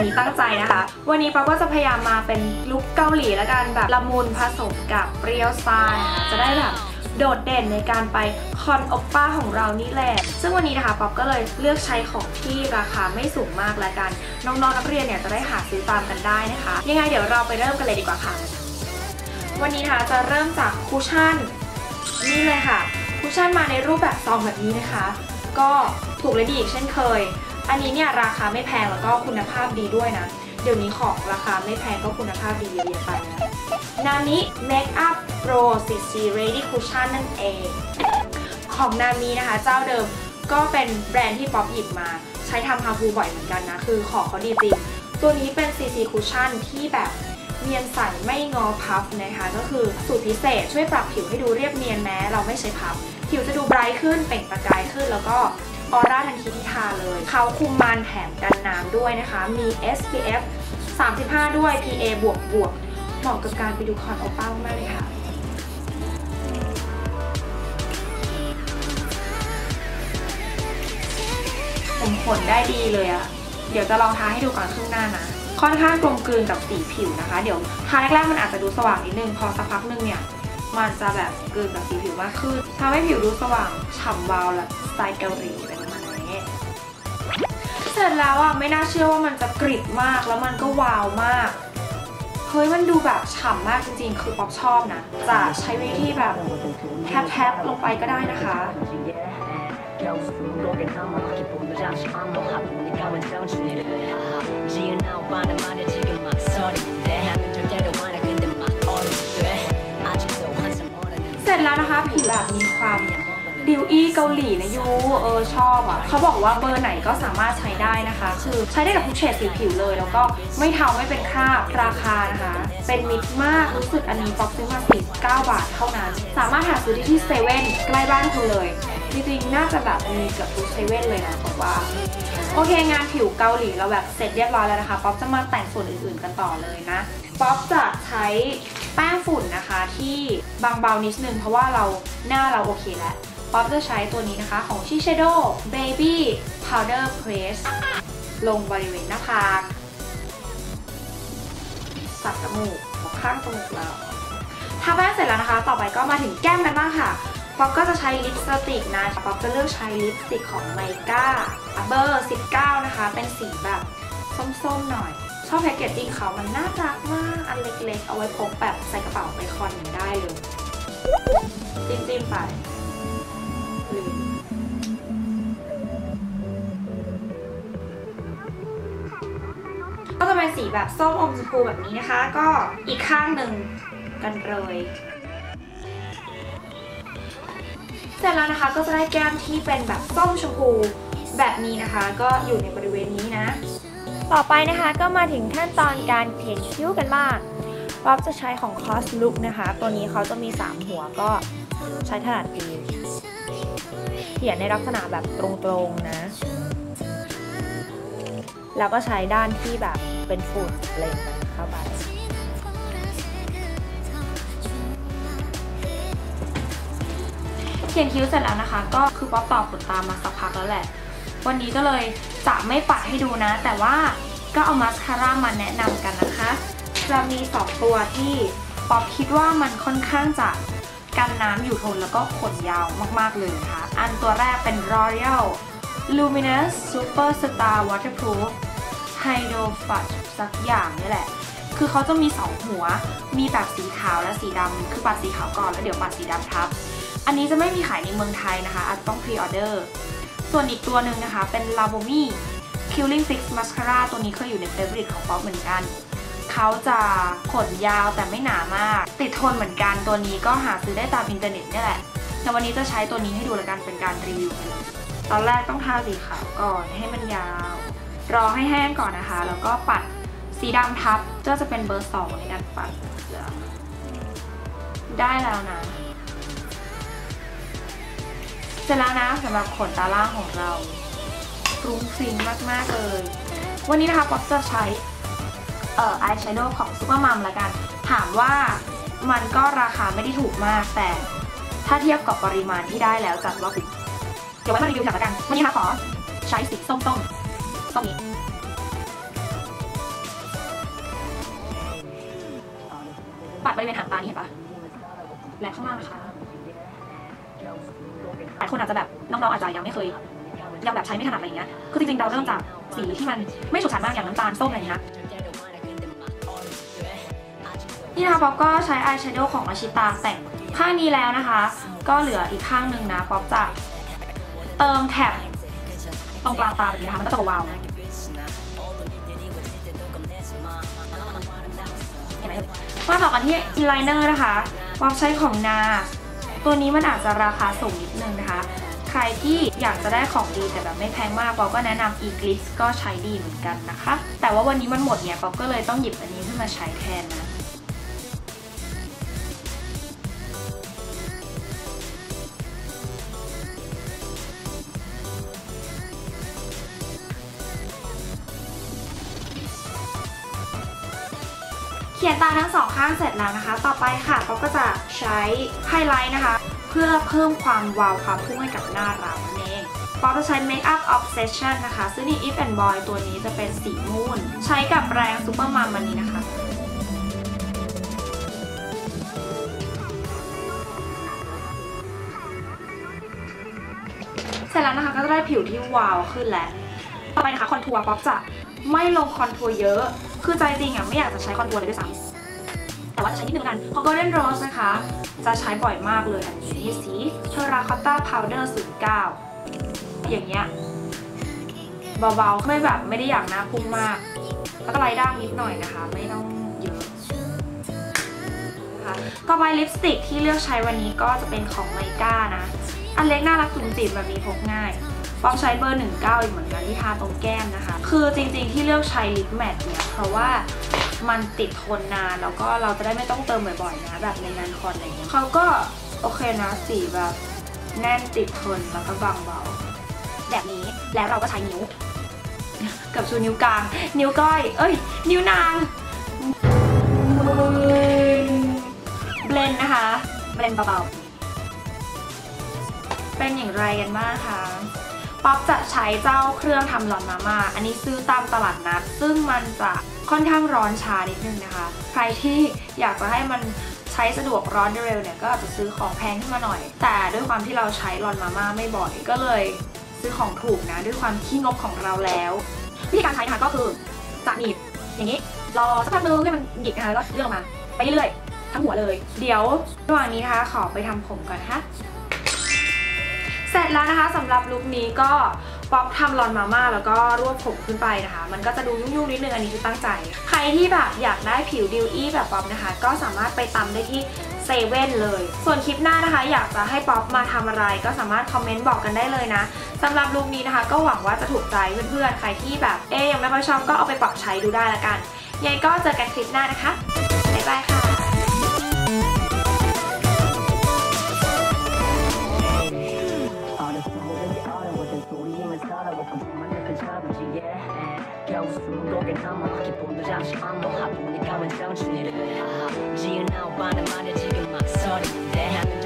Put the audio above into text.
อันนี้ตั้งใจนะคะ วันนี้ป๊าก็จะพยายามมาเป็นลุคเกาหลีแล้วกันแบบละมุนผสมกับเปรี้ยวซ่านะคะจะได้แบบโดดเด่นในการไปคอนโอปป้าของเรานี่แหละ ซึ่งวันนี้นะคะป๊อปก็เลยเลือกใช้ของที่ราคาไม่สูงมากแล้วกัน น้องๆนักเรียนเนี่ยจะได้หาซื้อตามกันได้นะคะ ยังไงเดี๋ยวเราไปเริ่มกันเลยดีกว่าค่ะ วันนี้นะคะจะเริ่มจากคุชชั่นนี่เลยค่ะ คุชชั่นมาในรูปแบบซองแบบนี้นะคะ ก็ถูกและดีอีกเช่นเคย อันนี้เนี่ยราคาไม่แพงแล้วก็คุณภาพดีด้วยนะ เดี๋ยวนี้ของราคาไม่แพงก็คุณภาพดีเยอะๆไปนะนามิ Makeup Pro CC Ready Cushion นั่นเอง ของนามินะคะ เจ้าเดิมก็เป็นแบรนด์ที่ป๊อปหยิบมา ใช้ทำฮาฟูบ่อยเหมือนกันนะ คือของเขาดีจริง ตัวนี้เป็น CC Cushion ที่แบบเนียนใสไม่งอพับนะคะ ก็คือสูตรพิเศษช่วยปรับผิวให้ดูเรียบเนียนแม้เราไม่ใช้พับ ผิวจะดูไบรท์ขึ้นเปล่งประกายขึ้นแล้วก็ ออร่าทันทีที่ทาเลย เขาคุมมันแถมกันน้ำด้วยนะคะ มี SPF 35 ด้วย PA บวกบวกเหมาะกับการไปดูคอนโอป้ามากเลยค่ะผมขนได้ดีเลยอะเดี๋ยวจะลองทาให้ดูก่อนครึ่งหน้านะ ค่อนข้างกลมกลืนกับสีผิวนะคะ เดี๋ยวทาแรกๆมันอาจจะดูสว่างนิดนึง พอสักพักนึงเนี่ยมันจะแบบกลืนกับสีผิวมากขึ้นทำให้ผิวดูสว่างฉ่ำวาวและสไตล์เกาหลี สร็จแล้วอะไม่น่าเชื่อว่ามันจะกริบมากแล้วมันก็วาวมากเฮ้ยมันดูแบบฉ่ำมากจริงๆ คือป๊อปชอบนะ จะใช้วิธีแบบแทบๆลงไปก็ได้นะคะเสร็จแล้วนะคะผิวแบบมีความ ดิวอี้เกาหลีนะยูเออชอบอะเขาบอกว่าเบอร์ไหนก็สามารถใช้ได้นะคะ คือใช้ได้กับทุกเฉดสีผิวเลย แล้วก็ไม่เทาไม่เป็นคราบราคานะคะ เป็นมิตรมากรู้สึกอันนี้ป๊อกซื้อมา49บาทเท่านั้น สามารถหาซื้อได้ที่เซเว่นใกล้บ้านคุณเลยจริงๆน่าจะแบบมีเกือบทุกเซเว่นเลยนะบอกว่า โอเคงานผิวเกาหลีเราแบบเสร็จเรียบร้อยแล้วนะคะ ป๊อปจะมาแต่งส่วนอื่นๆกันต่อเลยนะ ป๊อปจะใช้แป้งฝุ่นนะคะที่บางเบานิดนึงเพราะว่าเราหน้าเราโอเคแล้ว ป๊อปจะใช้ตัวนี้นะคะของ Shiseido Baby Powder Press ลงบริเวณหน้าผากสับจมูกข้างจมูกเราทาแป้งเสร็จแล้วนะคะ ต่อไปก็มาถึงแก้มกันบ้างค่ะป๊อปก็จะใช้ลิปสติกนะป๊อปจะเลือกใช้ลิปสติกของไมก้าเบอร์ 19 นะคะ เป็นสีแบบส้มๆหน่อย ชอบแพคเกจจิ้งเขามันน่ารักมาก อันเล็กๆ เอาไว้พกแบบใส่กระเป๋าไปคอนได้เลย จิ้มๆไป สีแบบส้มอมชมพูแบบนี้นะคะ ก็อีกข้างหนึ่งกันเลยเสร็จแล้วนะคะก็จะได้แก้มที่เป็นแบบส้มชมพูแบบนี้นะคะ ก็อยู่ในบริเวณนี้นะ ต่อไปนะคะก็มาถึงขั้นตอนการเขียนคิ้วกันบ้างป๊อปจะใช้ของ Cos Look นะคะ ตัวนี้เขาจะมี 3 หัวก็ใช้ถนัดดีเขียนในลักษณะแบบตรงๆนะ แล้วก็ใช้ด้านที่แบบเป็นฝุ่นเล็งมันเข้าไปเขียนคิ้วเสร็จแล้วนะคะ ก็คือป๊อปตอบขนตามาสักพักแล้วแหละ วันนี้ก็เลยจะไม่ปัดให้ดูนะ แต่ว่าก็เอามาสคาร่ามาแนะนำกันนะคะ จะมี2ตัวที่ป๊อปคิดว่ามันค่อนข้างจะกันน้ำอยู่ทนแล้วก็ขนยาวมากๆเลยนะคะ อันตัวแรกเป็น L'Oreal Luminous Super Star Waterproof Hydro Fudge สักอย่างนี่แหละ คือเขาจะมี 2 หัว มีแบบสีขาวและสีดำ คือปัดสีขาวก่อนแล้วเดี๋ยวปัดสีดำทับ อันนี้จะไม่มีขายในเมืองไทยนะคะ อาจจะต้องพรีออเดอร์ ส่วนอีกตัวหนึ่งนะคะเป็น l a b o m i Killing Fix Mascara ตัวนี้เคยอยู่ในเฟเวอร์ของป๊อปเหมือนกัน เขาจะขนยาวแต่ไม่หนามาก ติดทนเหมือนกัน ตัวนี้ก็หาซื้อได้ตามอินเทอร์เน็ตนี่แหละ แต่วันนี้จะใช้ตัวนี้ให้ดูล้วกันเป็นการรีวิว ตอนแรกต้องทาสีขาวก่อนให้มันยาว รอให้แห้งก่อนนะคะ แล้วก็ปัดสีดำทับก็จะเป็นเบอร์สองในการปัดได้แล้วนะ เสร็จแล้วนะสำหรับขนตาล่างของเราฟรุ้งฟริ้งมาก ๆ เลย วันนี้นะคะป๊อปจะใช้เอ่ออายแชโดว์ของซูเปอร์มัมละกัน ถามว่ามันก็ราคาไม่ได้ถูกมากแต่ถ้าเทียบกับปริมาณที่ได้แล้วจัดว่าคุ้ม ดี๋ยวไว้มารีวิวกันละกันวันนี้นะคะขอใช้สีส้มๆส้มนี้ปัดบริเวณหางตานี่เห็นปะและข้างล่างนะคะหลายคนอาจจะแบบน้องๆอาจจะยังไม่เคยยังแบบใช้ไม่ถนัดอะไรอย่างเงี้ย คือจริงๆเราเริ่มจากสีที่มันไม่ฉูดฉาดมากอย่างน้ำตาลส้มอะไรอย่างเงี้ยนี่นะคะป๊อปก็ใช้อายแชโดว์ของอาชิตาแต่งข้างนี้แล้วนะคะ ก็เหลืออีกข้างหนึ่งนะป๊อปจะ เติมแท็บตรงกลางตาแบบนี้นะคะมันก็จะวาวๆเห็นไหมมาต่อกันที่อินไลเนอร์นะคะป๊อปใช้ของนา ตัวนี้มันอาจจะราคาสูงนิดนึงนะคะ ใครที่อยากจะได้ของดีแต่แบบไม่แพงมากป๊อก็แนะนำ e-gliss ก็ใช้ดีเหมือนกันนะคะ แต่ว่าวันนี้มันหมดเนี่ยป๊อก็เลยต้องหยิบอันนี้ขึ้นมาใช้แทนนะ เขียนตาทั้งสองข้างเสร็จแล้วนะคะ ต่อไปค่ะป๊อปก็จะใช้ไฮไลท์นะคะ เพื่อเพิ่มความวาวความพุ่งให้กับหน้าเรานั่นเองป๊อปจะใช้ Makeup Obsession นะคะ ซึ่งนี่ If and Boy ตัวนี้จะเป็นสีม่นใช้กับแรงซูเปอร์มัมอันนี้นะคะเสร็จแล้วนะคะก็จะได้ผิวที่วาวขึ้นแล้ว ต่อไปนะคะคอนทัวร์ป๊อปจะไม่ลงคอนทัวร์เยอะ คือใจจริงอะไม่อยากจะใช้คอนทัวร์เลยด้วยซ้ำแต่ว่าจะใช้นิดนึงกันของ Golden Rose นะคะ จะใช้บ่อยมากเลยอันนี้ที่สี Terracotta Powder 09อย่างเงี้ยเบาๆไม่แบบไม่ได้อยากหน้าพุ่งมาก แล้วก็ไล่ด้างนิดหน่อยนะคะ ไม่ต้องเยอะนะคะต่อไปลิปสติกที่เลือกใช้วันนี้ก็จะเป็นของไมก้านะ อันเล็กน่ารักจุ๋มจิ๋มแบบนี้พกง่าย ป๊อปใช้เบอร์ 19 อีกเหมือนกันที่ทาตรงแก้มนะคะ คือจริงๆที่เลือกใช้ลิปแมทเนี่ยเพราะว่ามันติดทนนานแล้วก็เราจะได้ไม่ต้องเติมบ่อยๆนะแบบในงานคอนอะไรเงี้ยเขาก็โอเคนะสีแบบแน่นติดทนแล้วก็บางเบาแบบนี้แล้วเราก็ใช้นิ้ว กับชูนิ้วกลาง นิ้วก้อย เอ้ย นิ้วนางเบลนนะคะเบลนเบาๆเป็นอย่างไรกันบ้างคะ ป๊อปจะใช้เจ้าเครื่องทำหลอนมาม่า อันนี้ซื้อตามตลาดนัด ซึ่งมันจะค่อนข้างร้อนช้านิดนึงนะคะ ใครที่อยากจะให้มันใช้สะดวกร้อนได้เร็วเนี่ยก็อาจจะซื้อของแพงขึ้นมาหน่อย แต่ด้วยความที่เราใช้หลอนมาม่าไม่บ่อยก็เลยซื้อของถูกนะ ด้วยความขี้งบของเราแล้ว วิธีการใช้นะคะก็คือจะหนีบอย่างนี้ รอสักพักนึงให้มันหยิบนะคะแล้วก็เลื่อนออกมา ไปเรื่อยๆทั้งหัวเลย เดี๋ยวระหว่างนี้นะคะขอไปทำผมก่อนนะคะ เสร็จแล้วนะคะสำหรับลุคนี้ก็ป๊อปทำรอนมาม่าแล้วก็รวบผมขึ้นไปนะคะ มันก็จะดูยุ่งๆนิดนึงอันนี้คือตั้งใจ ใครที่แบบอยากได้ผิวดิวอี้แบบป๊อปนะคะ ก็สามารถไปตำได้ที่เซเว่นเลย ส่วนคลิปหน้านะคะ อยากจะให้ป๊อปมาทำอะไร ก็สามารถคอมเมนต์บอกกันได้เลยนะสำหรับลุคนี้นะคะ ก็หวังว่าจะถูกใจเพื่อนๆ ใครที่แบบเอ๊ยังไม่ค่อยชอบก็เอาไปปรับใช้ดูได้ละกันยังก็เจอกันคลิปหน้านะคะบ๊ายบายค่ะ ghost 無言がま巻き込んだ잠시안보하고내가왠장신이래지은나와나만의지금막소리내하는